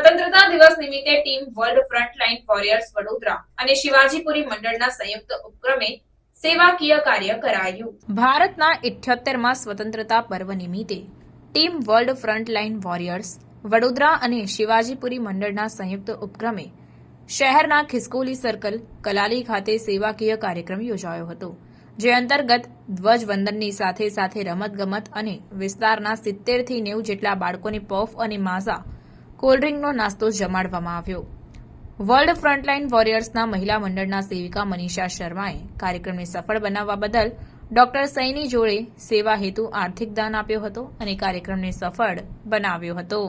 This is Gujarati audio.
સ્વતંત્રતા દિવસ નિમિત્તે team world frontline warriors Vadodara અને શિવાજીપુરી મંડળના સંયુક્ત ઉપક્રમે સેવાકીય કાર્ય કરાયું. ભારતના ઇઠ્યોતેરમાં સ્વતંત્રતા પર્વ નિમિત્તે team world frontline warriors Vadodara અને શિવાજીપુરી મંડળના સંયુક્ત ઉપક્રમે શહેરના ખિસકોલી સર્કલ, કલાલી ખાતે સેવાકીય કાર્યક્રમ યોજાયો હતો, જે અંતર્ગત ધ્વજવંદનની સાથે સાથે રમતગમત અને વિસ્તારના સિત્તેરથી નેવું જેટલા બાળકોને પફ અને માઝા કોલ્ડ્રિંકનો નાસ્તો જમાડવામાં આવ્યો. વર્લ્ડ ફ્રન્ટલાઇન વોરિયર્સના મહિલા મંડળના સેવિકા મનીષા શર્માએ કાર્યક્રમને સફળ બનાવવા બદલ ડોક્ટર સૈની જોડે સેવા હેતુ આર્થિક દાન આપ્યો હતો અને કાર્યક્રમને સફળ બનાવ્યો હતો.